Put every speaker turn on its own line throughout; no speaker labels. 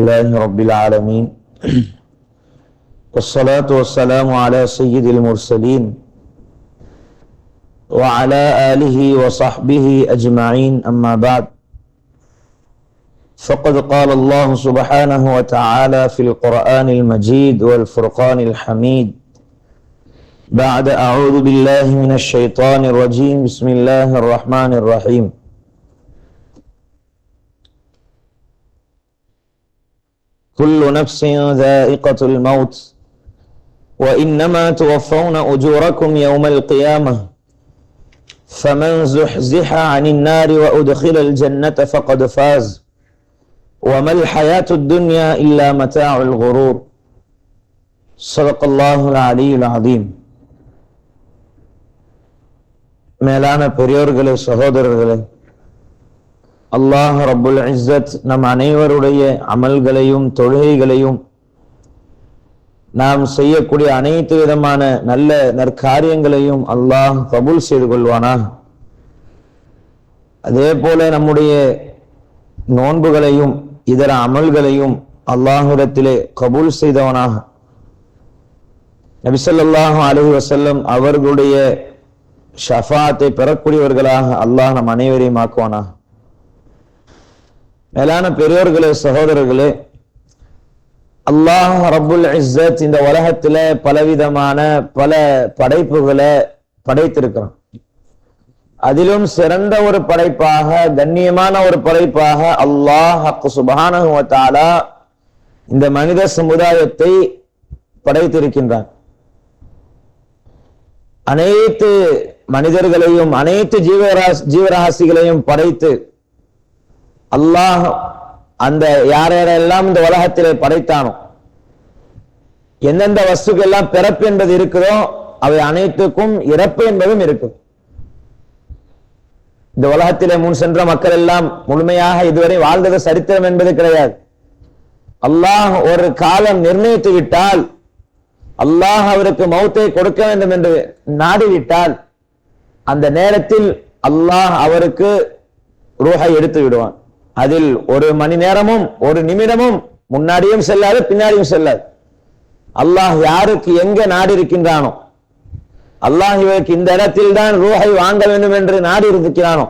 لله رب العالمين. والصلاة والسلام على سيد المرسلين وعلى آله وصحبه أجمعين. أما بعد فقد قال الله سبحانه وتعالى في القرآن المجيد والفرقان الحميد. بعد أعوذ بالله من الشيطان الرجيم. بسم الله الرحمن الرحيم. كل نفس ذائقة الموت وإنما توفون أجوركم يوم القيامة فمن زحزح عن النار وأدخل الجنة فقد فاز وما الحياة الدنيا إلا متاع الغرور صدق الله العلي العظيم மேலான பெரியோர்களே சகோதரர்களே அல்லாஹ் ரபுல் இஸ்ஸத் நம் அனைவருடைய அமல்களையும் தொழுகைகளையும் நாம் செய்யக்கூடிய அனைத்து விதமான நல்ல நற்காரியங்களையும் அல்லாஹ் கபூல் செய்து கொள்வானா? அதே போல நம்முடைய நோன்புகளையும் இதர அமல்களையும் அல்லாஹுடத்திலே கபூல் செய்தவனாக நபிசல்லாஹு அலஹி வசல்லம் அவர்களுடைய ஷஃபாத்தை பெறக்கூடியவர்களாக அல்லாஹ் நம் அனைவரையும் ஆக்குவானாக மேலான பெரியோர்களே சகோதரர்களே அல்லாஹ் ரபுல் இஸ்ஸத் இந்த உலகத்துல பலவிதமான பல படைப்புகளை படைத்திருக்கிறான். அதிலும் சிறந்த ஒரு படைப்பாக கண்ணியமான ஒரு படைப்பாக அல்லாஹ் சுபானா இந்த மனித சமுதாயத்தை படைத்திருக்கின்றான். அனைத்து மனிதர்களையும் அனைத்து ஜீவராசி ஜீவராசிகளையும் படைத்து அல்லாஹ் அந்த யாரெல்லாம் இந்த உலகத்திலே படைத்தானோ எந்தெந்த வஸ்துக்கள் எல்லாம் பிறப்பு என்பது இருக்குதோ அவை அனைத்துக்கும் இறப்பு என்பதும் இருக்கும் இந்த உலகத்திலே முன் சென்ற மக்கள் எல்லாம் முழுமையாக இதுவரை வாழ்ந்தது சரித்திரம் என்பது கிடையாது. அல்லாஹ் ஒரு காலம் நிர்ணயித்து விட்டால் அல்லாஹ் அவருக்கு மௌத்தை கொடுக்க வேண்டும் என்று நாடிவிட்டால் அந்த நேரத்தில் அல்லாஹ் அவருக்கு ரூஹை எடுத்து விடுவான். அதில் ஒரு மணி நேரமும் ஒரு நிமிடமும் முன்னாடியும் செல்லாது பின்னாடியும் செல்லாது. அல்லாஹ் யாருக்கு எங்க நாடு இருக்கின்றானோ அல்லாஹ் இவருக்கு இந்த இடத்தில் தான் ரூஹை வாங்க வேண்டும் என்று நாடு இருக்கிறானோ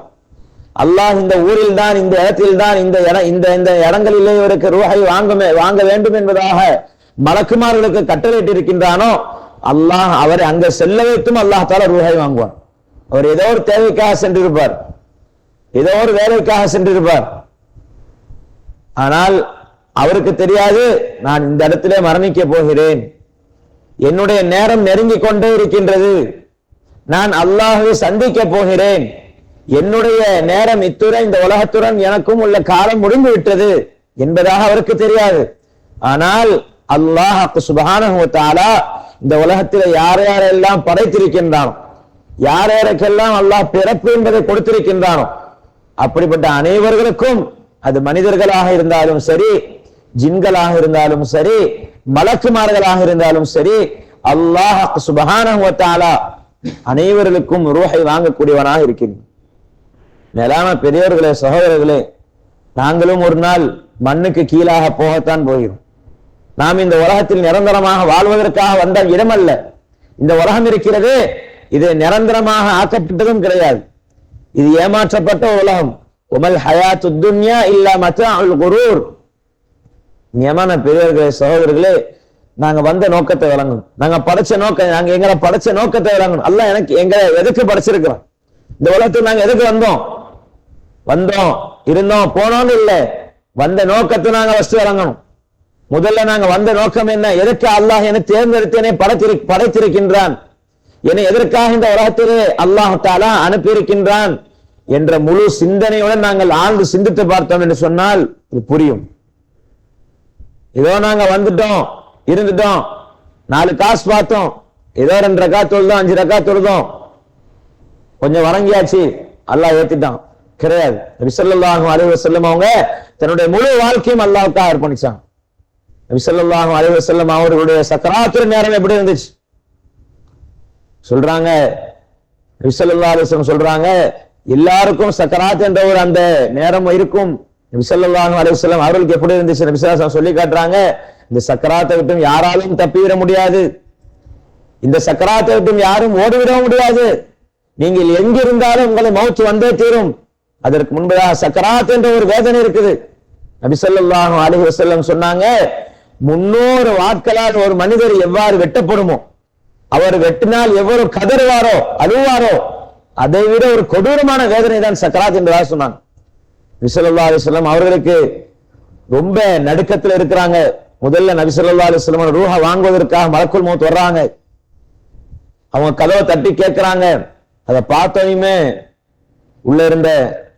அல்லாஹ் இந்த ஊரில் தான் இந்த இடத்தில் தான் இந்த இந்த இந்த இடங்களிலே இவருக்கு ரூஹை வாங்குமே வாங்க வேண்டும் என்பதாக மலக்குமார்களுக்கு கட்டளையிட்டு இருக்கின்றானோ அல்லாஹ் அவரை அங்க செல்ல வைத்தும் அல்லாஹ் தால ரூஹை வாங்குவான். அவர் ஏதோ ஒரு தேவைக்காக சென்றிருப்பார். ஏதோ ஒரு வேலைக்காக சென்றிருப்பார். ஆனால் அவருக்கு தெரியாது நான் இந்த இடத்திலே மரணிக்க போகிறேன். என்னுடைய நேரம் நெருங்கி கொண்டே இருக்கின்றது. நான் அல்லாஹை சந்திக்க போகிறேன். என்னுடைய நேரம் இத்துடன் இந்த உலகத்துடன் எனக்கும் உள்ள காலம் முடிந்து விட்டது என்பதாக அவருக்கு தெரியாது. ஆனால் அல்லாஹ் சுபகானா இந்த உலகத்தில் யார் யாரெல்லாம் படைத்திருக்கின்றானோ யார் யாருக்கெல்லாம் அல்லாஹ் பிறப்பு என்பதை கொடுத்திருக்கின்றானோ அப்படிப்பட்ட அனைவர்களுக்கும் அது மனிதர்களாக இருந்தாலும் சரி ஜின்களாக இருந்தாலும் சரி மலக்குமார்களாக இருந்தாலும் சரி அல்லாஹ் சுபகான அனைவர்களுக்கும் ரூஹை வாங்கக்கூடியவனாக இருக்கின்றன. மேலான பெரியவர்களே சகோதரர்களே நாங்களும் ஒரு நாள் மண்ணுக்கு கீழாக போகத்தான் போகிறோம். நாம் இந்த உலகத்தில் நிரந்தரமாக வாழ்வதற்காக வந்த இடம் அல்ல இந்த உலகம் இருக்கிறது இது நிரந்தரமாக ஆக்கப்பட்டதும் கிடையாது. இது ஏமாற்றப்பட்ட உலகம். உமல் ஹயாத்து துன்யா இல்லா மத்தால் குரூர் நியமான பெரியவர்களே சகோதரர்களே நாங்க வந்த நோக்கத்தை விளங்கணும் நாங்க படைச்ச நோக்கம் நாங்க எங்களை படைச்ச நோக்கத்தை விளங்கணும் அல்ல எனக்கு எங்களை எதுக்கு படைச்சிருக்கிறோம் இந்த உலகத்துக்கு நாங்க எதுக்கு வந்தோம்? வந்தோம் இருந்தோம் போனோம்னு இல்ல. வந்த நோக்கத்தை நாங்க ஃபர்ஸ்ட் விளங்கணும் முதல்ல நாங்க வந்த நோக்கம் என்ன? எதுக்கு அல்லாஹ் என தேர்ந்தெடுத்தேனே படைத்திரு படைத்திருக்கின்றான்? என்னை எதற்காக இந்த உலகத்திலே அல்லாஹாலா அனுப்பியிருக்கின்றான்? என்ற முழு சிந்தனையுடன் நாங்கள் ஆழ்ந்து சிந்தித்து பார்த்தோம் என்று சொன்னால் இது புரியும். ஏதோ நாங்க வந்துட்டோம் இருந்துட்டோம் நாலு காசு பார்த்தோம் ஏதோ ரெண்டு ரக்கா தொழுதோம் அஞ்சு ரக்கா தொழுதோம். கொஞ்சம் வணங்கியாச்சு அல்லாஹ் ஏத்திட்டான். கிடையாது. ரிசல்லாகும் அலைவ செல்லம் அவங்க தன்னுடைய முழு வாழ்க்கையும் அல்லாவுக்காக அர்ப்பணிச்சாங்க. நபிசல்லாஹும் அலைவ செல்லும் அவர்களுடைய சக்கராத்திர நேரம் எப்படி இருந்துச்சு? சொல்றாங்க நபிசல்லா அலிஸ்லம் சொல்றாங்க எல்லாருக்கும் சக்கராத் என்ற ஒரு அந்த நேரம் இருக்கும். நபிசல்லாஹு அலைவசல்லம் அவர்களுக்கு எப்படி இருந்துச்சு? நபிசாசம் சொல்லி காட்டுறாங்க. இந்த சக்கராத்தை விட்டும் யாராலும் தப்பிவிட முடியாது. இந்த சக்கராத்தை விட்டும் யாரும் ஓடிவிட முடியாது. நீங்கள் எங்கிருந்தாலும் உங்களை மௌத்து வந்தே தீரும். அதற்கு முன்பதாக சக்கராத் என்ற ஒரு வேதனை இருக்குது. நபிசல்லாஹு அலைஹி வஸல்லம் சொன்னாங்க முன்னூறு வாட்களால் ஒரு மனிதர் எவ்வாறு வெட்டப்படுமோ அவர் வெட்டினால் எவ்வளவு கதறுவாரோ அழுவாரோ அதை விட ஒரு கொடூரமான வேதனை தான் சக்கராத் என்றதாக சொன்னாங்க. விசலல்லா அலிஸ்லாம் அவர்களுக்கு ரொம்ப நடுக்கத்தில் இருக்கிறாங்க. முதல்ல நபிசல்லா அலிஸ்லாம் ரூஹா வாங்குவதற்காக மலக்குள் மௌத் வர்றாங்க. அவங்க கதவை தட்டி கேட்கிறாங்க. அதை பார்த்தவையுமே உள்ள இருந்த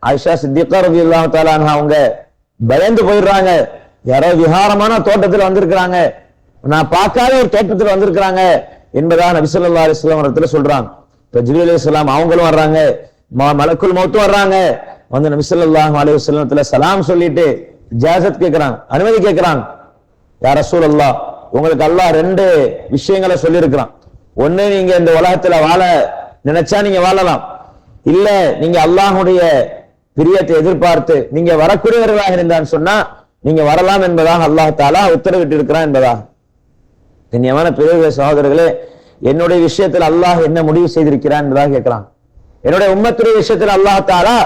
ஆயிஷா சித்திகா ரவி அவங்க பயந்து போயிடுறாங்க. யாரோ விகாரமான தோட்டத்தில் வந்திருக்கிறாங்க. நான் பார்க்காத ஒரு தோட்டத்தில் வந்திருக்கிறாங்க என்பதாக நபிசல்லா அலிஸ்லாம் இடத்துல சொல்றாங்க. இப்ப ஜிபி அலி இஸ்லாம் அவங்களும் வர்றாங்க. ம- மௌத்தும் வர்றாங்க. வந்து நபிசல்லாஹ் அலி வசல்லத்துல சலாம் சொல்லிட்டு ஜாசத் கேட்கிறாங்க அனுமதி கேட்கிறாங்க யார் ரசூல் அல்லா உங்களுக்கு அல்லாஹ் ரெண்டு விஷயங்களை சொல்லியிருக்கிறான். ஒண்ணு நீங்க இந்த உலகத்துல வாழ நினைச்சா நீங்க வாழலாம். இல்ல நீங்க அல்லாஹுடைய பிரியத்தை எதிர்பார்த்து நீங்க வரக்கூடியவர்களாக இருந்தான்னு சொன்னா நீங்க வரலாம் என்பதாக அல்லாஹ் தாலா உத்தரவிட்டு இருக்கிறான் என்பதாக. கண்ணியமான பெரிய சகோதரர்களே என்னுடைய விஷயத்தில் அல்லாஹ் என்ன முடிவு செய்திருக்கிறான் என்பதாக கேட்கிறான் என்னுடைய உம்மத்துடைய விஷயத்தில் அல்லாஹ் தாலா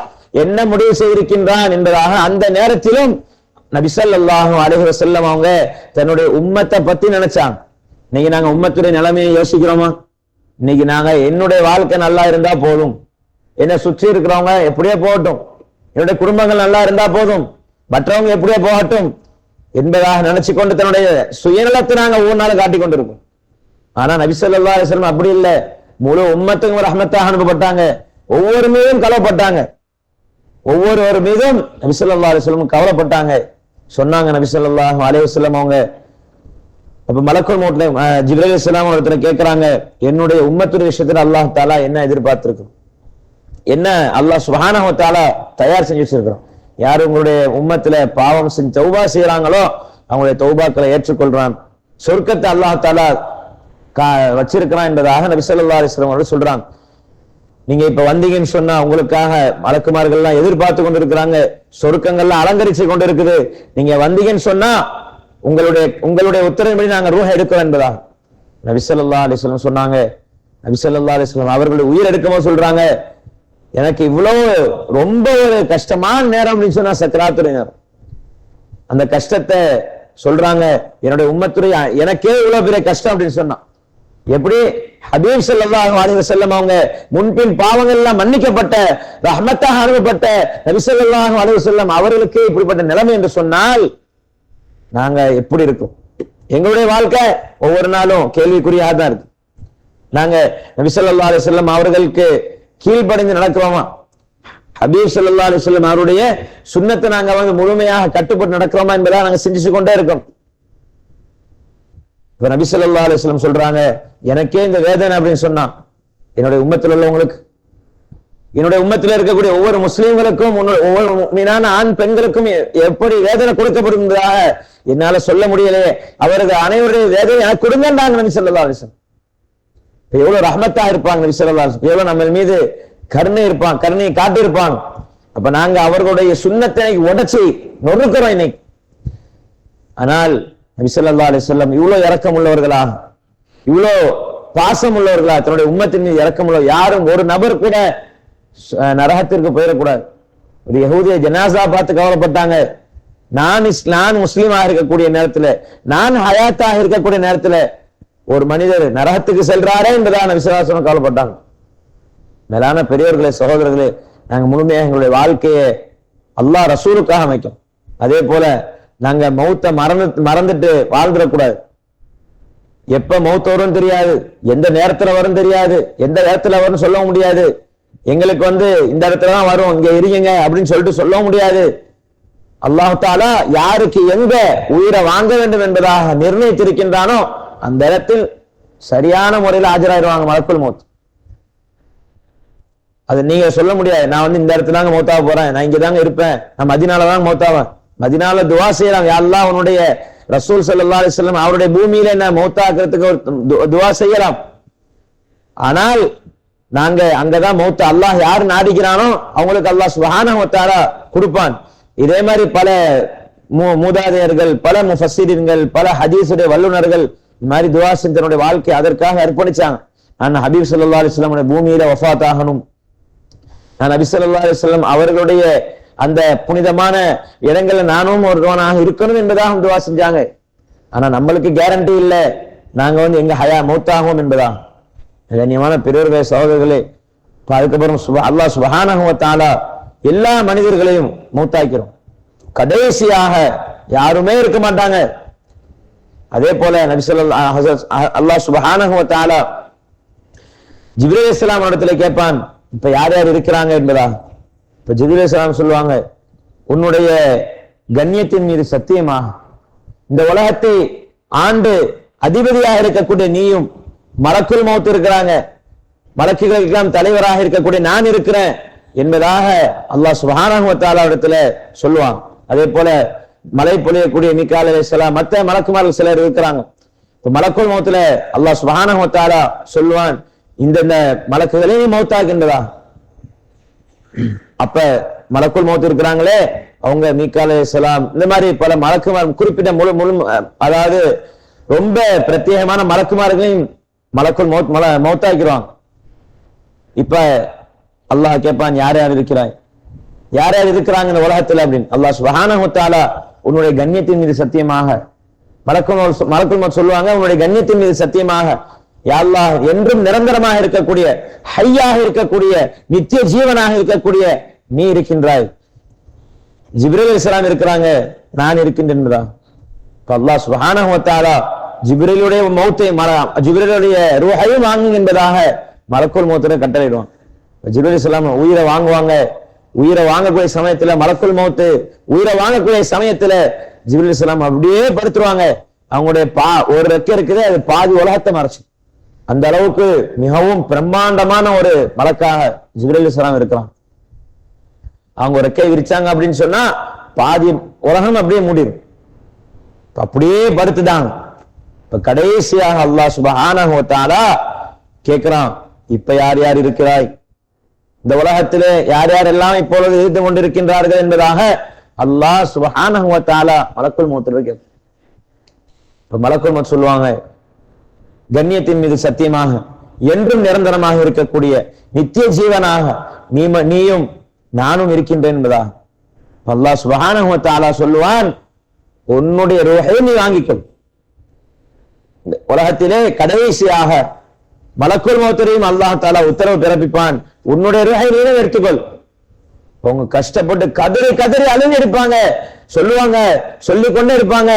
என்ன முடிவு செய்திருக்கின்றான் என்பதாக அந்த நேரத்திலும் நபிசல்லாஹு அலைஹி செல்லம் அவங்க தன்னுடைய உம்மத்தை பத்தி நினைச்சாங்க. இன்னைக்கு நாங்க உம்மத்துடைய நிலைமையை யோசிக்கிறோமா? இன்னைக்கு நாங்க என்னுடைய வாழ்க்கை நல்லா இருந்தா போதும். என்னை சுற்றி இருக்கிறவங்க எப்படியே போகட்டும். என்னுடைய குடும்பங்கள் நல்லா இருந்தா போதும். மற்றவங்க எப்படியே போகட்டும் என்பதாக நினைச்சு கொண்டு தன்னுடைய சுயநலத்தை நாங்க ஒவ்வொரு நாளும் காட்டிக் கொண்டிருக்கோம் ஆனா நபிசல்லா அலிஸ்லாம் அப்படி இல்லை. முழு உம்மத்துக்கும் ரஹமத்தாக அனுப்பப்பட்டாங்க. ஒவ்வொரு மீதும் கவலைப்பட்டாங்க ஒவ்வொருவர் மீதும் நபிசல்லா அலிஸ்லம் கவலைப்பட்டாங்க. சொன்னாங்க நபிசல்லா அலிவசல்லம் அவங்க. அப்ப மலக்கோல் மோட்ல ஜிப்ரேல் இஸ்லாம் ஒருத்தர் கேட்கிறாங்க என்னுடைய உம்மத்துடைய விஷயத்துல அல்லாஹ் தாலா என்ன எதிர்பார்த்திருக்கும்? என்ன அல்லாஹ் சுபஹானஹு தாலா தயார் செஞ்சு வச்சிருக்கிறோம் யார் உங்களுடைய உம்மத்துல பாவம் செஞ்சு தௌபா செய்யறாங்களோ அவங்களுடைய தௌபாக்களை ஏற்றுக்கொள்றான். சொர்க்கத்தை அல்லாஹ் தாலா வச்சிருக்கிறான் என்பதாக நபிசல்லா அலிஸ்லாம் அவர்கள் சொல்றாங்க. நீங்க இப்ப வந்தீங்கன்னு சொன்னா உங்களுக்காக மலக்குமார்கள் எல்லாம் எதிர்பார்த்து கொண்டிருக்கிறாங்க. சொருக்கங்கள்லாம் அலங்கரிச்சு கொண்டு இருக்குது நீங்க வந்தீங்கன்னு சொன்னா உங்களுடைய உங்களுடைய உத்தரவின்படி நாங்க ரூஹ எடுக்கிறோம் என்பதா நபிசல்லா ஸல்லல்லாஹு சொன்னாங்க. நபிசல்லா அலிஸ்லாம் அவர்களுடைய உயிர் எடுக்கமோ சொல்றாங்க எனக்கு இவ்வளவு ரொம்ப ஒரு கஷ்டமான நேரம் அப்படின்னு சொன்னா சக்கராத்துடைய நேரம். அந்த கஷ்டத்தை சொல்றாங்க. என்னுடைய உம்மத்துறை எனக்கே இவ்வளவு பெரிய கஷ்டம் அப்படின்னு சொன்னான். எப்படி? ஹபீப் சல்லாஹ் அலைஹி வஸல்லம் அவங்க முன்பின் பாவங்கள் எல்லாம் மன்னிக்கப்பட்ட ரஹமத்தாக அனுப்பப்பட்ட நபி ஸல்லல்லாஹு அலைஹி வஸல்லம் அவர்களுக்கு இப்படிப்பட்ட நிலைமை என்று சொன்னால் நாங்க எப்படி இருக்கும்? எங்களுடைய வாழ்க்கை ஒவ்வொரு நாளும் கேள்விக்குறியாக தான் இருக்கு. நாங்க நபி ஸல்லல்லாஹு அலைஹி அவர்களுக்கு கீழ்ப்படிந்து நடக்கிறோமா? ஹபீப் ஸல்லல்லாஹு அலி வஸல்லம் அவருடைய சுண்ணத்தை நாங்க வந்து முழுமையாக கட்டுப்பட்டு நடக்கிறோமா என்பதை நாங்க சிந்திச்சு கொண்டே இருக்கோம். இப்ப நபிசல்லா அலிஸ்லம் சொல்றாங்க எனக்கே இந்த வேதனை அப்படின்னு சொன்னான் என்னுடைய உம்மத்தில் உள்ளவங்களுக்கு என்னுடைய உம்மத்தில் இருக்கக்கூடிய ஒவ்வொரு முஸ்லீம்களுக்கும் ஒவ்வொரு மீனான ஆண் பெண்களுக்கும் எ- எப்படி வேதனை கொடுக்கப்படுவதாக என்னால சொல்ல முடியலையே. அவரது அனைவருடைய வேதனை எனக்கு கொடுங்கன்றாங்க நபி ஸல்லல்லாஹு அலைஹி இப்ப எவ்வளவு ரஹமத்தா இருப்பாங்க நபி ஸல்லல்லாஹு அலைஹி எவ்வளவு நம்ம மீது கருணை இருப்பான் கருணையை காட்டியிருப்பாங்க அப்ப நாங்க அவர்களுடைய சுண்ணத்தை இன்னைக்கு உடைச்சி நொறுக்கிறோம் இன்னைக்கு. ஆனால் நபிசல்லா ஸல்லல்லாஹு அலைஹி இவ்வளோ இவ்வளவு உள்ளவர்களா இவ்வளோ பாசம் உள்ளவர்களா தன்னுடைய உம்மத்தின் மீது இறக்கம் உள்ள யாரும் ஒரு நபர் கூட நரகத்திற்கு போயிடக்கூடாது. ஒரு யகுதிய ஜனாசா பார்த்து கவலைப்பட்டாங்க. நான் இஸ் நான் முஸ்லீமாக இருக்கக்கூடிய நேரத்துல நான் ஹயாத்தாக இருக்கக்கூடிய நேரத்துல ஒரு மனிதர் நரகத்துக்கு செல்றாரே என்பதான விசுவாசம் கவலைப்பட்டாங்க. மேலான பெரியவர்களே சகோதரர்களே நாங்கள் முழுமையாக எங்களுடைய வாழ்க்கையை அல்லாஹ் ரசூலுக்காக அமைக்கும் அதே போல நாங்க மௌத்த மறந்து மறந்துட்டு வாழ்ந்துடக்கூடாது எப்ப மௌத்த வரும் தெரியாது எந்த நேரத்துல வரும் தெரியாது எந்த நேரத்துல வரும்னு சொல்ல முடியாது. எங்களுக்கு வந்து இந்த இடத்துல தான் வரும் இங்க இருங்க அப்படின்னு சொல்லிட்டு சொல்ல முடியாது. அல்லாஹாலா யாருக்கு எங்க உயிரை வாங்க வேண்டும் என்பதாக நிர்ணயித்திருக்கின்றானோ அந்த இடத்தில் சரியான முறையில் ஆஜராயிருவாங்க மலக்குள் மௌத். அது நீங்க சொல்ல முடியாது. நான் வந்து இந்த இடத்துல தாங்க மௌத்தாக போறேன். நான் இங்க தாங்க இருப்பேன். நான் மதினால மௌத்தாவேன். மதினால துவா செய்யறாங்க. யா உன்னுடைய ரசூல் சல்லா அலிஸ்லாம் அவருடைய பூமியில என்ன மௌத்தாக்குறதுக்கு ஒரு துவா செய்யலாம். ஆனால் நாங்க அங்கதான் மௌத்த அல்லாஹ் யார் நாடிக்கிறானோ அவங்களுக்கு அல்லாஹ் சுப்ஹானஹு கொடுப்பான். இதே மாதிரி பல மூ- மூதாதையர்கள் பல முஃபஸ்ஸிரீன்கள் பல ஹதீஸுடைய வல்லுனர்கள் இந்த மாதிரி துவா சிந்தனுடைய வாழ்க்கை அதற்காக அர்ப்பணிச்சாங்க. நான் ஹபீப் சல்லா அலிஸ்லாமுடைய பூமியில வஃபாத் ஆகணும். நான் நபி ஸல்லல்லாஹு அலிஸ்லாம் அவர்களுடைய அந்த புனிதமான இடங்கள்ல நானும் ஒருவனாக இருக்கணும் என்பதாக துவா செஞ்சாங்க. ஆனா நம்மளுக்கு கேரண்டி இல்ல. நாங்க வந்து எங்க ஹயா மௌத்தாகும் என்பதா? கண்ணியமான பெரியவர்களே சகோதரர்களே அதுக்கப்புறம் சுப அல்லாஹ் சுபஹானஹு எல்லா மனிதர்களையும் மூத்தாக்கிறோம். கடைசியாக யாருமே இருக்க மாட்டாங்க. அதே போல நபி அல்லா ஹஸரத் அல்லாஹ் இஸ்லாம் இடத்துல கேட்பான் இப்ப யார் யார் இருக்கிறாங்க என்பதா? இப்ப ஜிப்ரீல் இஸ்லாம் சொல்லுவாங்க உன்னுடைய கண்ணியத்தின் மீது சத்தியமா? இந்த உலகத்தை ஆண்டு அதிபதியாக இருக்கக்கூடிய நீயும் மலக்குள் மௌத்து இருக்கிறாங்க. மலக்குகளுக்கெல்லாம் தலைவராக இருக்கக்கூடிய நான் இருக்கிறேன் என்பதாக அல்லாஹ் சுப்ஹானஹு இடத்துல சொல்லுவான் அதே போல மலை பொழியக்கூடிய மிக்கால் அலைஹிஸ்ஸலாம் மற்ற மலக்குமார்கள் சிலர் இருக்கிறாங்க. இப்ப மலக்குள் மௌத்துல அல்லாஹ் சுப்ஹானஹு சொல்லுவான் இந்த மலக்குகளையும் மௌத்தாகின்றதா அப்ப மலக்குள் மௌத் இருக்கிறாங்களே அவங்க மீக்காலே செலாம். இந்த மாதிரி பல மலக்குமார் குறிப்பிட்ட முழு முழு அதாவது ரொம்ப பிரத்யேகமான மலக்குமார்களையும் மலக்குள் மௌத் மல மௌத்தாக்கிறாங்க இப்ப அல்லாஹ் கேட்பான் யார் யார் இருக்கிறாய்? யார் யார் இருக்கிறாங்க இந்த உலகத்துல? அப்படின்னு. அல்லாஹ் சுப்ஹானஹு உன்னுடைய கண்ணியத்தின் மீது சத்தியமாக மலக்குள் மௌத் மலக்குள் மௌத் சொல்லுவாங்க உன்னுடைய கண்ணியத்தின் மீது சத்தியமாக யாழ்லா என்றும் நிரந்தரமாக இருக்கக்கூடிய ஹையாக இருக்கக்கூடிய நித்திய ஜீவனாக இருக்கக்கூடிய நீ இருக்கின்றாய். ஜிப்ரேல் இஸ்லாம் இருக்கிறாங்க நான் இருக்கின்றேன் என்பதா? அல்லாஹ் சுப்ஹானஹு மௌத்தை மர- ஜிப்ரீலுடைய ரூஹையும் வாங்கு என்பதாக மலக்குள் மௌத்தில கட்டளையிடுவான். ஜிப்ரேல் இஸ்லாம் உயிரை வாங்குவாங்க உயிரை வாங்கக்கூடிய சமயத்துல மலக்குள் மௌத்து உயிரை வாங்கக்கூடிய சமயத்துல ஜிப்ரேல் இஸ்லாம் அப்படியே படுத்துருவாங்க. அவங்களுடைய பா ஒரு ரெக்க இருக்குது அது பாதி உலகத்தை மறைச்சு அந்த அளவுக்கு மிகவும் பிரம்மாண்டமான ஒரு மலக்காக ஜிப்ரீல் இஸ்லாம் இருக்கலாம். அவங்க ரெக்கை விரிச்சாங்க அப்படின்னு சொன்னா பாதி உலகம் அப்படியே மூடிடும் அப்படியே படுத்துதான் இப்ப கடைசியாக அல்லாஹ் சுபஹானா வ கேக்குறான் இப்ப யார் யார் இருக்கிறாய்? இந்த உலகத்திலே யார் யார் எல்லாம் இப்பொழுது இருந்து கொண்டிருக்கின்றார்கள் என்பதாக அல்லாஹ் சுபஹானா மலக்குள் தஆலா இப்ப மலக்குள் மௌத் சொல்லுவாங்க கண்ணியத்தின் மீது சத்தியமாக என்றும் நிரந்தரமாக இருக்கக்கூடிய நித்திய ஜீவனாக நீ நீயும் நானும் இருக்கின்றேன் என்பதா அல்லாஹ் சுபஹானஹு தாலா சொல்லுவான் உன்னுடைய ரூஹை நீ வாங்கிக்கொள். உலகத்திலே கடைசியாக மலக்குள் மௌத்தரையும் அல்லாஹ் தாலா உத்தரவு பிறப்பிப்பான் உன்னுடைய ரூஹை நீனே எடுத்துக்கொள். அவங்க கஷ்டப்பட்டு கதறி கதறி அழுந்து இருப்பாங்க. சொல்லுவாங்க சொல்லி கொண்டே இருப்பாங்க.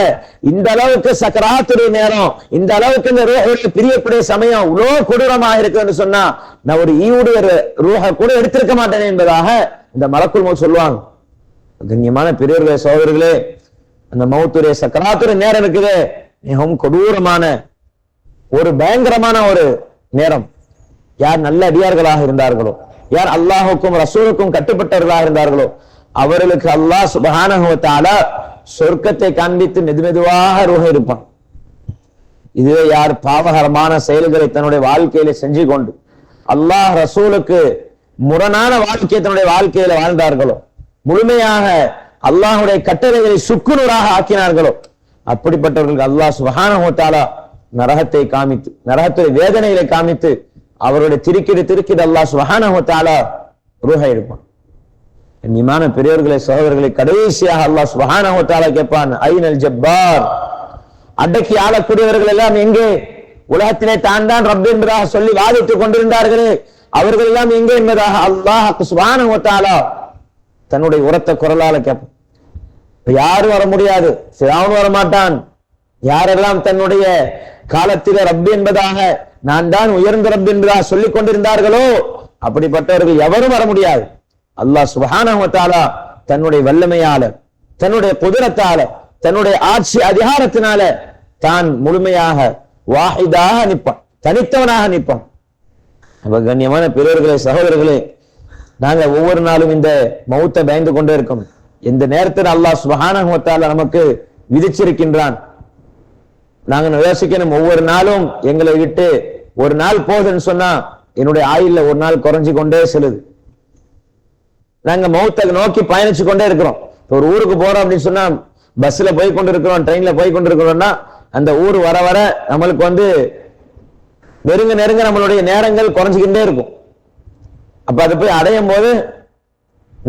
இந்த அளவுக்கு சக்கராத்துடைய நேரம் இந்த அளவுக்கு இந்த ரூஹை பிரியக்கூடிய சமயம் இவ்வளோ கொடூரமாக இருக்குன்னு சொன்னா நான் ஒரு ஈவுடைய ரூஹ கூட எடுத்திருக்க மாட்டேன் என்பதாக இந்த மலக்குள் சொல்லுவாங்க. கண்ணியமான பெரியவர்களே சோதரர்களே அந்த மௌத்துடைய சக்கராத்துடைய நேரம் இருக்குது. மிகவும் கொடூரமான ஒரு பயங்கரமான ஒரு நேரம். யார் நல்ல அடியார்களாக இருந்தார்களோ யார் அல்லாஹுக்கும் ரசூலுக்கும் கட்டுப்பட்டவர்களாக இருந்தார்களோ அவர்களுக்கு அல்லாஹ் சுபஹானஹு சொர்க்கத்தை காண்பித்து மெதுமெதுவாக ரோக இருப்பான் இதுவே யார் பாவகரமான செயல்களை தன்னுடைய வாழ்க்கையில செஞ்சு கொண்டு அல்லாஹ் ரசூலுக்கு முரணான வாழ்க்கையை தன்னுடைய வாழ்க்கையில வாழ்ந்தார்களோ முழுமையாக அல்லாஹுடைய கட்டளைகளை சுக்குநூறாக ஆக்கினார்களோ அப்படிப்பட்டவர்களுக்கு அல்லாஹ் சுபஹானஹு நரகத்தை காமித்து நரகத்துடைய வேதனைகளை காமித்து அவருடைய திருக்கிடு திருக்கிடு அல்லாஹ் சுபஹானஹு ரூஹா எடுப்பான். கண்ணியமான பெரியவர்களை சகோதரர்களை கடைசியாக அல்லாஹ் சுபஹானஹு கேட்பான் ஐநல் ஜப்பார்? அடக்கி ஆளக்கூடியவர்கள் எல்லாம் எங்கே? உலகத்திலே தான் தான் ரப் என்பதாக சொல்லி வாதித்துக் கொண்டிருந்தார்களே. அவர்கள் எல்லாம் எங்கே என்பதாக அல்லாஹ் சுபஹானஹு தன்னுடைய உரத்த குரலால கேட்பான். யாரும் வர முடியாது. சிறாவும் வர மாட்டான் யாரெல்லாம் தன்னுடைய காலத்தில ரப் என்பதாக நான் தான் உயர்ந்த ரப் சொல்லிக் கொண்டிருந்தார்களோ? அப்படிப்பட்டவர்கள் எவரும் வர முடியாது. அல்லாஹ் சுபஹானஹு தன்னுடைய வல்லமையால தன்னுடைய குதிரத்தால தன்னுடைய ஆட்சி அதிகாரத்தினால தான் முழுமையாக வாஹிதாக நிற்பான் தனித்தவனாக நிற்பான் அப்ப கண்ணியமான பெரியவர்களே சகோதரர்களே நாங்க ஒவ்வொரு நாளும் இந்த மௌத்தை பயந்து கொண்டே இருக்கோம். இந்த நேரத்தில் அல்லாஹ் சுபஹானஹு நமக்கு விதிச்சிருக்கின்றான். நாங்க யோசிக்கணும் ஒவ்வொரு நாளும் எங்களை விட்டு ஒரு நாள் போகுதுன்னு சொன்னா என்னுடைய ஆயுள்ல ஒரு நாள் குறைஞ்சு கொண்டே செல்லுது. நாங்க மௌத்தை நோக்கி பயணிச்சு கொண்டே இருக்கிறோம் ஒரு ஊருக்கு போறோம் அப்படின்னு சொன்னா பஸ்ல போய் கொண்டு இருக்கிறோம் ட்ரெயின்ல போய் கொண்டு இருக்கிறோம்னா அந்த ஊர் வர வர நம்மளுக்கு வந்து நெருங்க நெருங்க நம்மளுடைய நேரங்கள் குறைஞ்சிக்கிட்டே இருக்கும். அப்ப அதை போய் அடையும் போது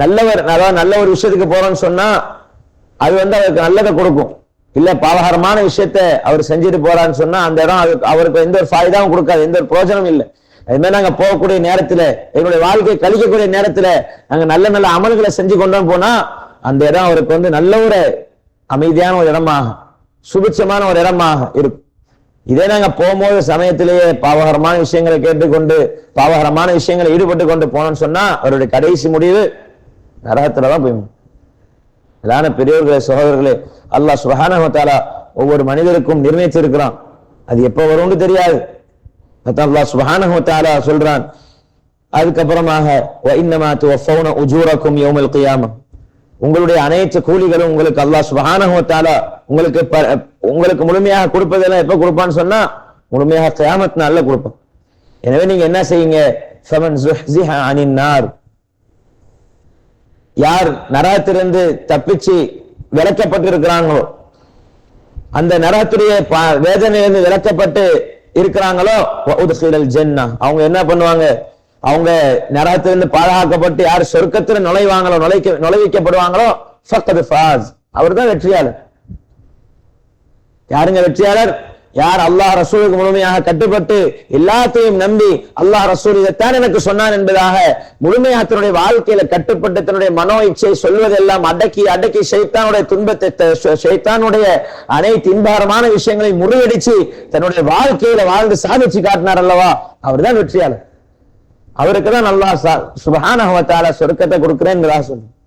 நல்லவர் அதாவது நல்ல ஒரு விஷயத்துக்கு போறோம்னு சொன்னா அது வந்து அவருக்கு நல்லதை கொடுக்கும். இல்ல பாவகரமான விஷயத்த அவர் செஞ்சுட்டு போறான்னு சொன்னா அந்த இடம் அவருக்கு எந்த ஒரு ஃபாயுதாவும் கொடுக்காது எந்த ஒரு பிரோஜனம் இல்லை. அதுமாதிரி நாங்க போகக்கூடிய நேரத்துல எங்களுடைய வாழ்க்கையை கழிக்கக்கூடிய நேரத்துல நாங்க நல்ல நல்ல அமல்களை செஞ்சு கொண்டோம் போனா அந்த இடம் அவருக்கு வந்து நல்ல ஒரு அமைதியான ஒரு இடமாக சுபிட்சமான ஒரு இடமாக இருக்கும். இதே நாங்க போகும்போது சமயத்திலேயே பாவகரமான விஷயங்களை கேட்டுக்கொண்டு பாவகரமான விஷயங்களை ஈடுபட்டு கொண்டு போனோம்னு சொன்னா அவருடைய கடைசி முடிவு நரகத்துலதான் போய் முடியும். பெரியவர்களே சகோதரர்களே அல்லாஹ் சுப்ஹானஹு ஒவ்வொரு மனிதருக்கும் நிர்ணயிச்சிருக்கிறான். அது எப்ப வரும்னு தெரியாது. அதான் அல்லாஹ் சுப்ஹானஹு சொல்றான். அதுக்கப்புறமாக உஜூரக்கும் யௌமல் உங்களுடைய அனைத்து கூலிகளும் உங்களுக்கு அல்லாஹ் சுப்ஹானஹு உங்களுக்கு ப- உங்களுக்கு முழுமையாக கொடுப்பதெல்லாம் எப்ப கொடுப்பான்னு சொன்னா முழுமையாக கியாமத் நாள்ல கொடுப்பான். எனவே நீங்க என்ன செய்யுங்க? ஃபமன் zuhziha அனின் நார் யார் நரகத்திலிருந்து தப்பிச்சு விளக்கப்பட்டிருக்கிறாங்களோ அந்த நரகத்துடைய வேதனையிலிருந்து விளக்கப்பட்டு இருக்கிறாங்களோ உதுகிலல் ஜென்னா. அவங்க என்ன பண்ணுவாங்க? அவங்க நரகத்திலிருந்து பாதுகாக்கப்பட்டு யார் சொர்க்கத்தில் நுழைவாங்களோ நுழைக்க நுழைவிக்கப்படுவாங்களோ ஃபக்கது ஃபாஸ். அவர்தான் வெற்றியாளர். யாருங்க வெற்றியாளர்? யார் அல்லாஹ் ரசூலுக்கு முழுமையாக கட்டுப்பட்டு எல்லாத்தையும் நம்பி அல்லாஹ் ரசூல் இதைத்தான் எனக்கு சொன்னான் என்பதாக முழுமையாக தன்னுடைய வாழ்க்கையில கட்டுப்பட்டு தன்னுடைய மனோ இச்சை சொல்வதெல்லாம் அடக்கி அடக்கி சைத்தானுடைய துன்பத்தை சைத்தானுடைய அனைத்து இன்பகரமான விஷயங்களை முறியடிச்சு தன்னுடைய வாழ்க்கையில வாழ்ந்து சாதிச்சு காட்டினார் அல்லவா? அவர்தான் வெற்றியாளர். அவருக்கு தான் அல்லாஹ் சொருக்கத்தை கொடுக்கிறேன் வ சொல்லுங்க சொர்க்கத்தை கொடுக்கிறேன்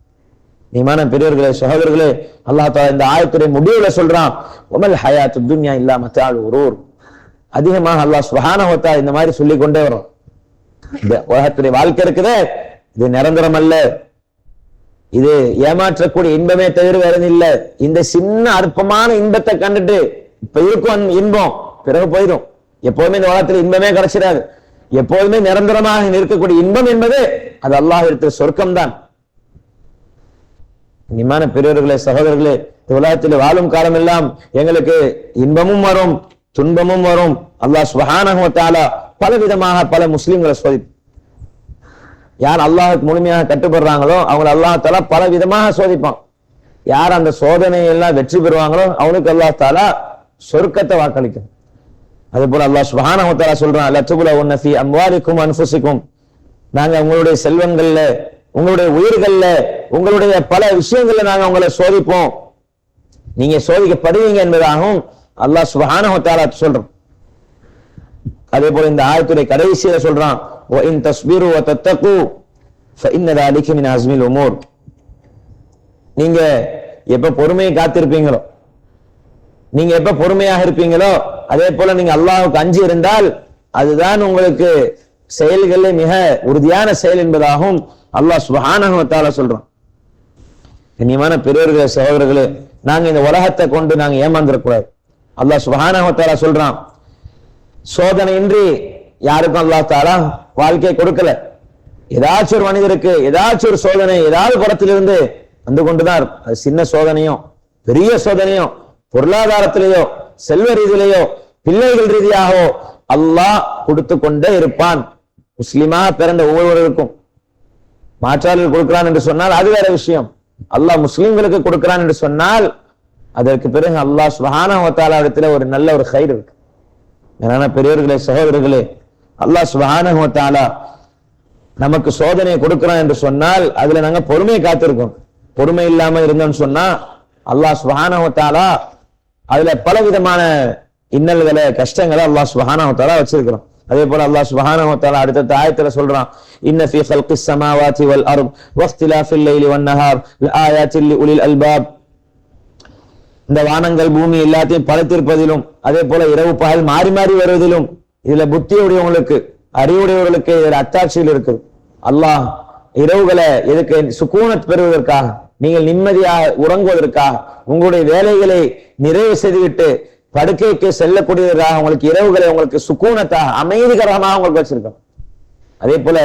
நீமான பெரியவர்களே சகோதரர்களே அல்லாஹ் தஆலா இந்த ஆயத்துடைய முடிவுல சொல்றான் உமல் ஹயாத்து துன்யா இல்லா ஒரு உரூர். அதிகமாக அல்லாஹ் சுஹான ஹோத்தா இந்த மாதிரி சொல்லி கொண்டே வரும். இந்த உலகத்துடைய வாழ்க்கை இருக்குதே இது நிரந்தரம் அல்ல. இது ஏமாற்றக்கூடிய இன்பமே தவிர வேற இல்லை இல்ல. இந்த சின்ன அற்பமான இன்பத்தை கண்டுட்டு இப்ப இருக்கும் இன்பம் பிறகு போயிடும். எப்போதுமே இந்த உலகத்துல இன்பமே கிடைச்சிடாது. எப்போதுமே நிரந்தரமாக இருக்கக்கூடிய இன்பம் என்பது அது அல்லாஹ் இருக்கிற சொர்க்கம் தான் இனிமான பெரியவர்களே சகோதரர்களே உலகத்தில் வாழும் காலம் எல்லாம் எங்களுக்கு இன்பமும் வரும் துன்பமும் வரும். அல்லாஹ் சுப்ஹானஹு பல விதமாக பல முஸ்லிம்களை சோதி யார் அல்லாஹுக்கு முழுமையாக கட்டுப்படுறாங்களோ அவங்களை அல்லாஹால பல விதமாக சோதிப்பான். யார் அந்த சோதனையை எல்லாம் வெற்றி பெறுவாங்களோ அவனுக்கு அல்லாஹால சொர்க்கத்தை வாக்களிக்கும். அது போல அல்லாஹ் சுப்ஹானஹு சொல்றான் லத்துபுல உன்ன ஃபீ அம்வாலிக்கும் நாங்க உங்களுடைய செல்வங்கள்ல உங்களுடைய உயிர்கள்ல உங்களுடைய பல விஷயங்கள்ல நாங்க உங்களை சோதிப்போம். நீங்க சோதிக்கப்படுவீங்க என்பதாகவும் அல்லாஹ் சுபஹான சொல்றோம் அதே போல இந்த ஆயத்துடைய கடைசியில சொல்றான் ஓ இன் தஸ்பீரு ஓ தத்தகு இன்னதாலிக்கு மின் அஸ்மில் உமூர். நீங்க எப்ப பொறுமையை காத்திருப்பீங்களோ நீங்க எப்ப பொறுமையாக இருப்பீங்களோ அதே போல நீங்க அல்லாஹுக்கு அஞ்சி இருந்தால் அதுதான் உங்களுக்கு செயல்களில் மிக உறுதியான செயல் என்பதாகவும் அல்லாஹ் சுப்ஹானஹு சொல்றான். கண்ணியமான பெரியவர்களே சகோதரர்களே நாங்க இந்த உலகத்தை கொண்டு நாங்க ஏமாந்துடக்கூடாது அல்லாஹ் சுப்ஹானஹு சொல்றான் சோதனையின்றி யாருக்கும் அல்லாஹ் தாலா வாழ்க்கையை கொடுக்கல. ஏதாச்சும் ஒரு மனிதருக்கு ஏதாச்சும் ஒரு சோதனை ஏதாவது புறத்திலிருந்து வந்து கொண்டுதான் இருக்கும். அது சின்ன சோதனையும் பெரிய சோதனையும் பொருளாதாரத்திலேயோ செல்வ ரீதியிலேயோ பிள்ளைகள் ரீதியாகவோ அல்லாஹ் கொடுத்து கொண்டே இருப்பான். முஸ்லிமா பிறந்த ஒவ்வொருவருக்கும். மாற்றாளர்கள் கொடுக்கிறான் என்று சொன்னால் அது வேற விஷயம். அல்லாஹ் முஸ்லீம்களுக்கு கொடுக்கிறான் என்று சொன்னால் அதற்கு பிறகு அல்லாஹ் சுப்ஹானஹு இடத்துல ஒரு நல்ல ஒரு கயிறு இருக்கு. ஏன்னா பெரியவர்களே சகோதரர்களே அல்லாஹ் சுப்ஹானஹு நமக்கு சோதனையை கொடுக்கிறான் என்று சொன்னால் அதுல நாங்க பொறுமையை காத்திருக்கோம். பொறுமை இல்லாம இருந்தோம்னு சொன்னா அல்லாஹ் சுப்ஹானஹு அதுல பல விதமான இன்னல்களை கஷ்டங்களை அல்லாஹ் சுப்ஹானஹு வச்சிருக்கிறோம். அதே போல அல்லாஹ் சுப்ஹானஹு அடுத்த ஆயத்துல சொல்றான் இன்ன ஃபீ ஹல்கிஸ் வல் அர்த் வக்திலாஃபில் லைலி வன் நஹார் லஆயாத்தின் லிஉலில் அல்பாப். இந்த வானங்கள் பூமி எல்லாத்தையும் படைத்திருப்பதிலும் அதே போல இரவு பகல் மாறி மாறி வருவதிலும் இதுல புத்தியுடையவங்களுக்கு அறிவுடையவர்களுக்கு இதுல அத்தாட்சியில் இருக்குது. அல்லாஹ் இரவுகளை எதுக்கு சுக்கூனத் பெறுவதற்காக நீங்கள் நிம்மதியாக உறங்குவதற்காக உங்களுடைய வேலைகளை நிறைவு செய்துவிட்டு படுக்கைக்கு செல்லக்கூடியதாக உங்களுக்கு இரவுகளை உங்களுக்கு சுக்கூனத்தாக அமைதிகரமாக உங்களுக்கு வச்சிருக்கோம் அதே போல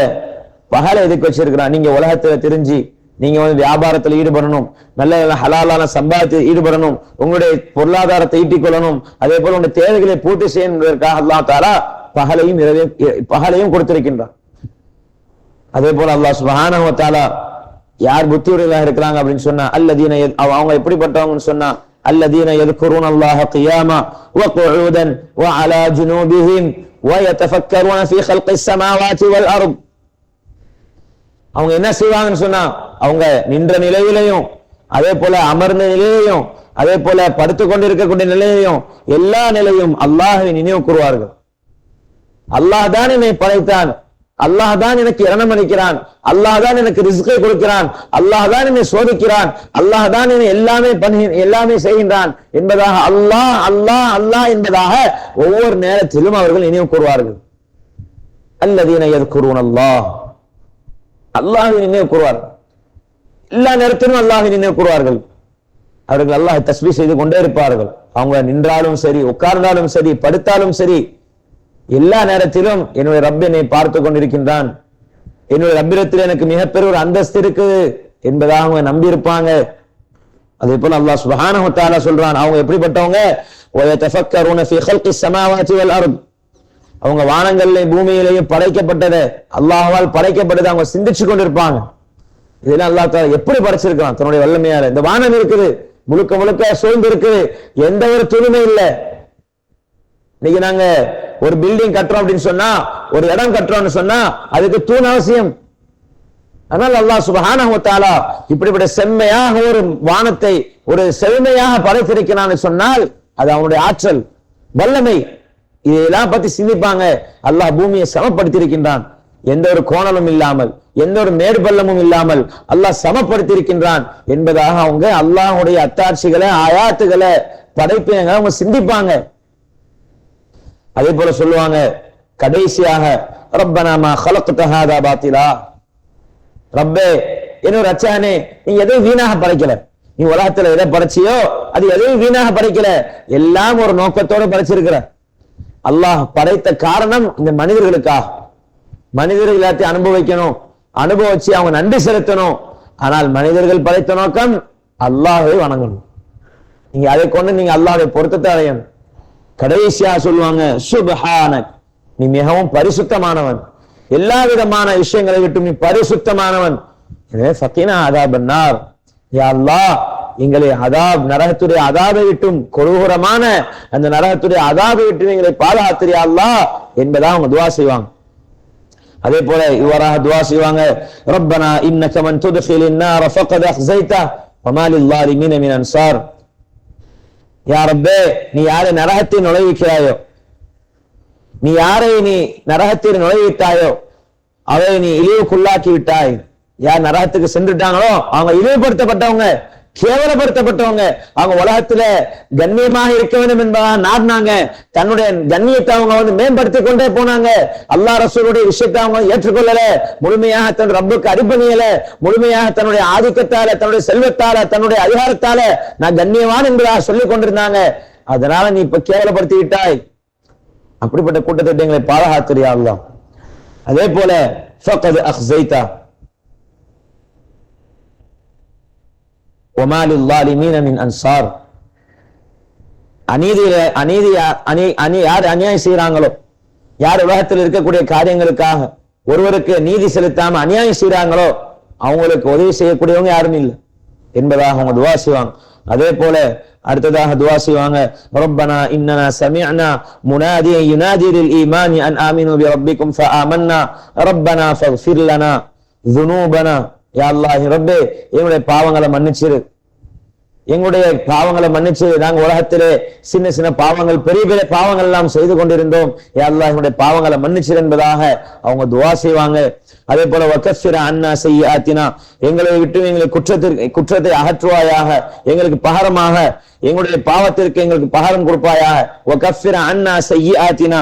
பகலை எதுக்கு வச்சிருக்கிறான்? நீங்க உலகத்துல தெரிஞ்சு நீங்க வந்து வியாபாரத்தில் ஈடுபடணும் நல்ல நல்ல ஹலாலான சம்பாதத்தில் ஈடுபடணும் உங்களுடைய பொருளாதாரத்தை ஈட்டிக் கொள்ளணும் அதே போல உங்களுடைய தேவைகளை பூர்த்தி செய்யறதற்காக அல்லா தாரா பகலையும் இரவையும் பகலையும் கொடுத்திருக்கின்றான். அதே போல அல்லாஹ் சுப்ஹானஹு யார் புத்தியுடையதாக இருக்கிறாங்க அப்படின்னு சொன்னா அல்லதீன அவ- அவங்க எப்படிப்பட்டவங்கன்னு சொன்னா அல்லதீன يذكرون الله قياما وقعودا وعلى جنوبهم ويتفكرون في خلق السماوات والارض அவங்க என்ன செய்வாங்கன்னு சொன்னா அவங்க நின்ற நிலையிலையும் அதே போல அமர்ந்த நிலையிலையும் அதே போல படுத்து கொண்டிருக்கக்கூடிய நிலையிலையும் எல்லா நிலையும் அல்லாஹ்வை நினைவு கூறுவார்கள் அல்லாஹ் தான் என்னை படைத்தான் அல்லாஹ் தான் எனக்கு இரணம் அளிக்கிறான். அல்லாஹ் தான் எனக்கு ரிஸ்கை கொடுக்கிறான். அல்லாஹ் தான் என்னை சோதிக்கிறான். அல்லாஹ் தான் என்னை எல்லாமே பண்ணி எல்லாமே செய்கின்றான் என்பதாக அல்லாஹ் அல்லாஹ் அல்லாஹ் என்பதாக ஒவ்வொரு நேரத்திலும் அவர்கள் நினைவு கூறுவார்கள். அல்லதீன எதுக்குருவன் அல்லாஹ். அல்லாஹ் நினைவு கூறுவார்கள். எல்லா நேரத்திலும் அல்லாஹ் நினைவு கூறுவார்கள். அவர்கள் அல்லாஹ் தஸ்பீ செய்து கொண்டே இருப்பார்கள். அவங்க நின்றாலும் சரி உட்கார்ந்தாலும் சரி படுத்தாலும் சரி எல்லா நேரத்திலும் என்னுடைய ரப் என்னை பார்த்து கொண்டிருக்கின்றான் என்னுடைய ரப்பிடத்தில் எனக்கு மிகப்பெரிய ஒரு அந்தஸ்து இருக்குது என்பதாக அவங்க நம்பி இருப்பாங்க அதே போல அல்லாஹ் சுப்ஹானஹு வ தஆலா சொல்றான் அவங்க எப்படிப்பட்டவங்க وَيَتَفَكَّرُونَ فِي خَلْقِ السَّمَاوَاتِ وَالْأَرْضِ அவங்க வானங்கள்லையும் பூமியிலையும் படைக்கப்பட்டதை அல்லாஹ்வால் படைக்கப்பட்டதை அவங்க சிந்திச்சு கொண்டிருப்பாங்க இதெல்லாம் அல்லாஹ் தாலா எப்படி படைச்சிருக்கான் தன்னுடைய வல்லமையால இந்த வானம் இருக்குது முழுக்க முழுக்க சூழ்ந்து இருக்குது எந்த ஒரு தூய்மை இல்லை இன்னைக்கு நாங்க ஒரு பில்டிங் கட்டுறோம் அப்படின்னு சொன்னா ஒரு இடம் கட்டுறோம்னு சொன்னா அதுக்கு தூண் அவசியம். அதனால் அல்லாஹ் சுப்ஹானஹு வ இப்படிப்பட்ட செம்மையாக ஒரு வானத்தை ஒரு செழுமையாக படைத்திருக்கிறான்னு சொன்னால் அது அவனுடைய ஆற்றல் வல்லமை. இதெல்லாம் பத்தி சிந்திப்பாங்க. அல்லாஹ் பூமியை சமப்படுத்தியிருக்கின்றான். எந்த ஒரு கோணலும் இல்லாமல் எந்த ஒரு மேற்பள்ளமும் இல்லாமல் அல்லாஹ் சமப்படுத்தியிருக்கின்றான் என்பதாக அவங்க அல்லாஹுடைய அத்தாட்சிகளை ஆயாத்துகளை படைப்பினங்களை அவங்க சிந்திப்பாங்க. அதே போல சொல்லுவாங்க கடைசியாக ரப்பனாமா ஹலக்குத்தகாதா பாத்திலா. ரப்பே என்னோட ரச்சானே நீ எதையும் வீணாக படைக்கல. நீ உலகத்துல எதை படைச்சியோ அது எதையும் வீணாக படைக்கல. எல்லாம் ஒரு நோக்கத்தோட படைச்சிருக்கிற. அல்லாஹ் படைத்த காரணம் இந்த மனிதர்களுக்கா மனிதர்கள் எல்லாத்தையும் அனுபவிக்கணும். அனுபவிச்சு அவங்க நன்றி செலுத்தணும். ஆனால் மனிதர்கள் படைத்த நோக்கம் அல்லாஹை வணங்கணும். நீங்க அதை கொண்டு நீங்க அல்லாஹை பொருத்தத்தை அடையணும். கடைசியா சொல்லுவாங்க சுபஹானக். நீ மிகவும் பரிசுத்தமானவன். எல்லா விதமான விஷயங்களை விட்டு நீ பரிசுத்தமானவன். எனவே அதாபன்னார் யா அல்லாஹ் எங்களை அதாப் நரகத்துடைய அதாபை விட்டும் கொடூரமான அந்த நரகத்துடைய அதாபை விட்டு எங்களை பாதுகாத்திரியா என்பதா அவங்க துவா செய்வாங்க. அதே போல இவராக துவா செய்வாங்க ரப்பனா இன்னக மன் துத்கிலின் நார ஃபக்கத் அஹ்ஸைதா வமா லில் மின் அன்சார். யாரப்பே நீ யாரை நரகத்தில் நுழைவிக்கிறாயோ? நீ யாரை நீ நரகத்தில் நுழைவிட்டாயோ? அவரை நீ இழிவுக்குள்ளாக்கி விட்டாய். யார் நரகத்துக்கு சென்றுட்டாங்களோ அவங்க இழிவுபடுத்தப்பட்டவங்க. கேவலப்படுத்தப்பட்டவங்க. அவங்க உலகத்துல கண்ணியமாக இருக்க வேண்டும் என்பதாக நாடினாங்க தன்னுடைய கண்ணியத்தை அவங்க வந்து மேம்படுத்திக் கொண்டே போனாங்க. அல்லா ரசூலுடைய விஷயத்தை அவங்க ஏற்றுக்கொள்ளல. முழுமையாக தன் ரப்புக்கு அடிப்பணியல முழுமையாக தன்னுடைய ஆதிக்கத்தால தன்னுடைய செல்வத்தால தன்னுடைய அதிகாரத்தால நான் கண்ணியவான் என்பதாக சொல்லிக் கொண்டிருந்தாங்க. அதனால நீ இப்ப கேவலப்படுத்தி விட்டாய் அப்படிப்பட்ட கூட்டத்திட்டங்களை எங்களை அதே போல ஃபக்கத் அஹ்ஸைதா وما للظالمين من انصار அநீதியில அநீதி அணி அணி யார் அநியாயம் செய்யறாங்களோ யார் உலகத்தில் இருக்கக்கூடிய காரியங்களுக்காக ஒருவருக்கு நீதி செலுத்தாம அநியாயம் செய்யறாங்களோ அவங்களுக்கு உதவி செய்யக்கூடியவங்க யாரும் இல்லை என்பதாக அவங்க துவா செய்வாங்க அதே போல அடுத்ததாக துவா செய்வாங்க ரப்பனா இன்னனா சமிஅனா முனாதியன் யுனாதி லில் ஈமானி அன் ஆமினு பி ரப்பிக்கும் ஃபஆமன்னா ரப்பனா ஃபக்ஃபிர் லனா ذنوبنا யா ரப்பே எங்களுடைய பாவங்களை மன்னிச்சிரு. எங்களுடைய பாவங்களை மன்னிச்சு நாங்க உலகத்திலே சின்ன சின்ன பாவங்கள் பெரிய பெரிய பாவங்கள் எல்லாம் செய்து கொண்டிருந்தோம். யா எங்களுடைய பாவங்களை மன்னிச்சிரு என்பதாக அவங்க துவா செய்வாங்க. அதே போல வக்கஃபிர அண்ணா செய்ய ஆத்தினா எங்களை விட்டு எங்களை குற்றத்திற்கு குற்றத்தை அகற்றுவாயாக எங்களுக்கு பகரமாக எங்களுடைய பாவத்திற்கு எங்களுக்கு பகரம் கொடுப்பாயாக. ஒக்கஸ்வர அண்ணா செய்ய ஆத்தினா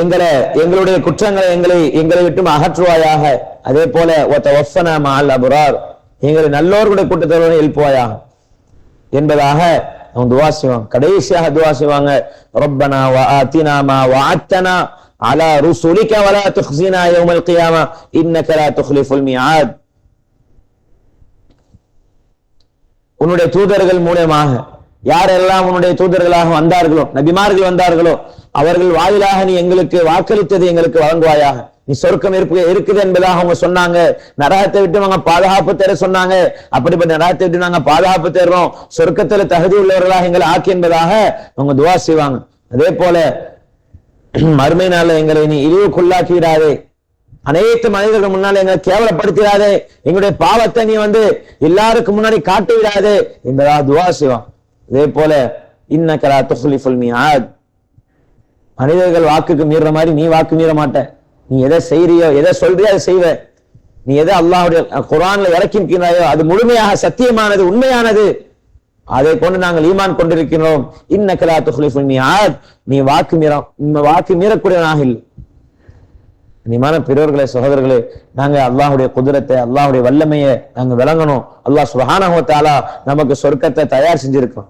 எங்களை எங்களுடைய குற்றங்களை எங்களை எங்களை விட்டும் அகற்றுவாயாக. அதே போல ஒத்த ஒஃபனா மால் எங்களை நல்லோர்களுடைய கூட்டத்தோடு எழுப்புவாயாக. என்பதாக அவன் துவா கடைசியாக துவா செய்வாங்க. ரொப்பனா ஆத்தினாமா வாத்தனா அலா ருசுலிக வலா துஹ்சினா யௌமல் கியாமா. இன்னக லா துஹ்லிஃபுல் மிஆத் உன்னுடைய தூதர்கள் மூலமாக யாரெல்லாம் உன்னுடைய தூதர்களாக வந்தார்களோ நபிமார்கள் வந்தார்களோ அவர்கள் வாயிலாக நீ எங்களுக்கு வாக்களித்தது எங்களுக்கு வழங்குவாயாக. நீ சொர்க்கம் இருப்பு இருக்குது என்பதாக அவங்க சொன்னாங்க. நரகத்தை விட்டு அவங்க பாதுகாப்பு தேர சொன்னாங்க. அப்படிப்பட்ட நரகத்தை விட்டு நாங்க பாதுகாப்பு தேர்றோம் சொர்க்கத்துல தகுதி உள்ளவர்களாக எங்களை ஆக்கி என்பதாக அவங்க துவா செய்வாங்க. அதே போல மறுமை நாள் எங்களை நீ இழிவுக்குள்ளாக்கிறாதே அனைத்து மனிதர்கள் முன்னால எங்களை கேவலப்படுத்திடாதே. எங்களுடைய பாவத்தை நீ வந்து எல்லாருக்கும் முன்னாடி காட்டி விடாதே என்பதா துவா செய்வான் அதே போல இன்னக்கலா துஹ்லிஃபுல் மியாத். மனிதர்கள் வாக்குக்கு மீற மாதிரி நீ வாக்கு மீற மாட்ட. நீ எதை செய்றியோ எதை சொல்றியோ அதை செய்வ. நீ எதை அல்லாஹ்வுடைய குரான்ல இறக்கின்றாயோ அது முழுமையாக சத்தியமானது உண்மையானது. அதை கொண்டு நாங்கள் ஈமான் கொண்டிருக்கிறோம் இன்னக்கலா துஹ்லிஃபுல் மியாத். நீ வாக்கு மீற வாக்கு மீறக்கூடியவனாக இல்லை இனிமான பெரியோர்களே சகோதரர்களே நாங்க அல்லாஹுடைய குதிரத்தை அல்லாஹுடைய வல்லமையை நாங்க விளங்கணும். அல்லாஹ் சுபஹானஹு நமக்கு சொர்க்கத்தை தயார் செஞ்சிருக்கோம்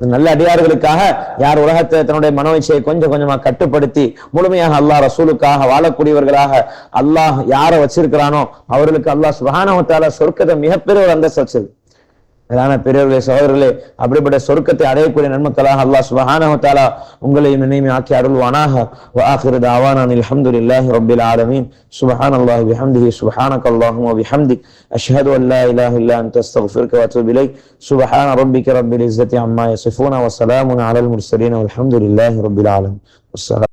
நல்ல அடியார்களுக்காக யார் உலகத்தை தன்னுடைய மனோச்சையை கொஞ்சம் கொஞ்சமா கட்டுப்படுத்தி முழுமையாக அல்லாஹ் ரசூலுக்காக வாழக்கூடியவர்களாக அல்லாஹ் யாரை வச்சிருக்கிறானோ அவர்களுக்கு அல்லாஹ் சுகானவத்தால சொர்க்கத்தை மிகப்பெரிய ஒரு அந்தஸ்து வச்சது மேலான பெரியவர்களே சகோதரர்களே அப்படிப்பட்ட சொர்க்கத்தை அடையக்கூடிய நன்மக்களாக அல்லாஹ் சுபஹானஹு வ தஆலா உங்களையும் என்னையும் ஆக்கி அருள்வானாக வ ஆகிரு தஅவானா அல்ஹம்துலில்லாஹி ரப்பில் ஆலமீன் சுப்ஹானல்லாஹி பிஹம்திஹி சுப்ஹானக அல்லாஹும்ம பிஹம்திக் அஷ்ஹது அன் லா இலாஹ இல்லா அன்த அஸ்தக்ஃபிருக வ அத்தூபு இலைக் சுப்ஹான ரப்பிக ரப்பில் இஸ்ஸத்தி அம்மா யசிஃபூன வ ஸலாமுன் அலல் முர்சலீன் வல்ஹம்துலில்லாஹி ரப்பில் ஆலமீன்